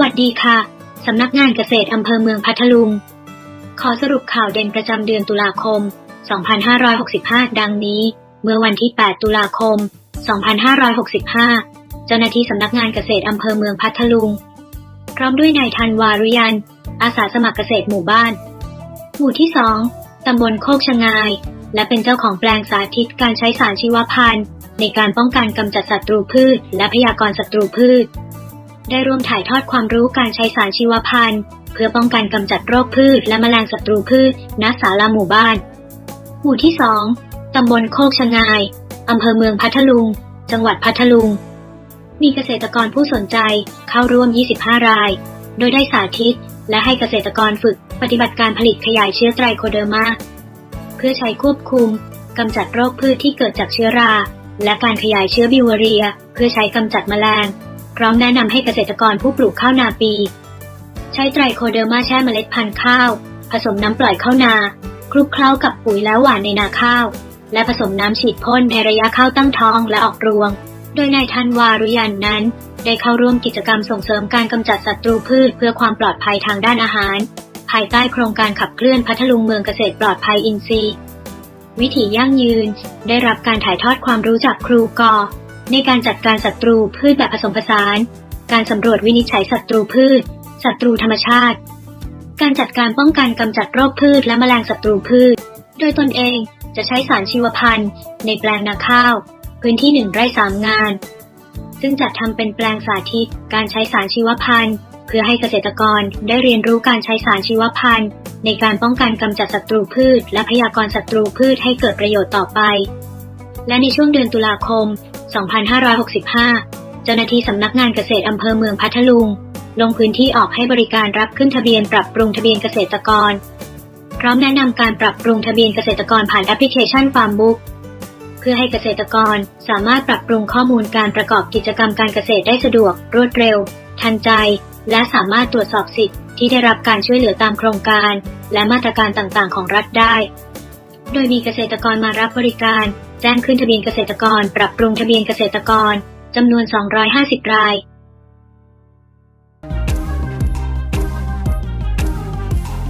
วัสดีค่ะ สำนักงานเกษตรอำเภอเมืองพัทลุง ขอสรุปข่าวเด่นประจำเดือนตุลาคม 2565 ดังนี้ เมื่อวันที่ 8 ตุลาคม 2565 เจ้าหน้าที่สำนักงานเกษตรอำเภอเมืองพัทลุง พร้อมด้วยนายธันวารุยัน อาสาสมัครเกษตรหมู่บ้าน หมู่ที่ 2 ตำบลโคกชะงาย และเป็นเจ้าของแปลงสาธิตการใช้สารชีวพันธุ์ ในการป้องกันกำจัดศัตรูพืช และพยากรศัตรูพืช ได้ร่วมถ่ายทอดความรู้การใช้สารชีวพันธุ์ เพื่อป้องกันกำจัดโรคพืชและแมลงศัตรูพืชณศาลาหมู่บ้าน หมู่ที่ 2 ตำบลโคกชะงาย อำเภอเมืองพัทลุง จังหวัดพัทลุง มีเกษตรกรผู้สนใจเข้าร่วม 25 ราย โดยได้สาธิต และให้เกษตรกรฝึกปฏิบัติการผลิตขยายเชื้อไตรโคเดอร์มา เพื่อใช้ควบคุมกำจัดโรคพืชที่เกิดจากเชื้อรา และการขยายเชื้อบิวเรีย เพื่อใช้กำจัดแมลง พร้อมแนะนำให้เกษตรกรผู้ปลูกข้าวนาปี ใช้ไตรโคเดอร์มาแช่เมล็ดพันธุ์ข้าว ผสมน้ำปล่อยข้าวนา คลุกเคล้ากับปุ๋ยแล้วหว่านในนาข้าว และผสมน้ำฉีดพ่นในระยะข้าวตั้งท้องและออกรวง โดยนายธันวารุยันนั้น ได้เข้าร่วมกิจกรรมส่งเสริมการกำจัดศัตรูพืชเพื่อความปลอดภัยทางด้านอาหาร ภายใต้โครงการขับเคลื่อนพัทลุงเมืองเกษตรปลอดภัยอินทรีย์ วิถียั่งยืน ได้รับการถ่ายทอดความรู้จากครูกอ ในการจัดการศัตรูพืชแบบผสมผสาน การสำรวจวินิจฉัยศัตรูพืช ศัตรูธรรมชาติ การจัดการป้องกันกำจัดโรคพืชและแมลงศัตรูพืช โดยตนเองจะใช้สารชีวพันธุ์ ในแปลงนาข้าว พื้นที่หนึ่งไร่สามงาน ซึ่งจัดทำเป็นแปลงสาธิต การใช้สารชีวพันธุ์ เพื่อให้เกษตรกรได้เรียนรู้การใช้สารชีวพันธุ์ ในการป้องกันกำจัดศัตรูพืช และพยากรศัตรูพืชให้เกิดประโยชน์ต่อไป และในช่วงเดือนตุลาคม 2565 เจ้าหน้าที่สำนักงานเกษตรอำเภอเมืองพัทลุง ลงพื้นที่ออกให้บริการรับขึ้นทะเบียนปรับปรุงทะเบียนเกษตรกร พร้อมแนะนำการปรับปรุงทะเบียนเกษตรกรผ่านแอปพลิเคชันฟาร์มบุ๊กเพื่อให้เกษตรกรสามารถปรับปรุงข้อมูลการประกอบกิจกรรมการเกษตรได้สะดวก รวดเร็ว ทันใจ และสามารถตรวจสอบสิทธิ์ที่ได้รับการช่วยเหลือตามโครงการ และมาตรการต่างๆ ของรัฐได้ โดยมีเกษตรกรมารับบริการ แจ้งขึ้นทะเบียนเกษตรกร ปรับปรุงทะเบียนเกษตรกรจำนวน 250 ราย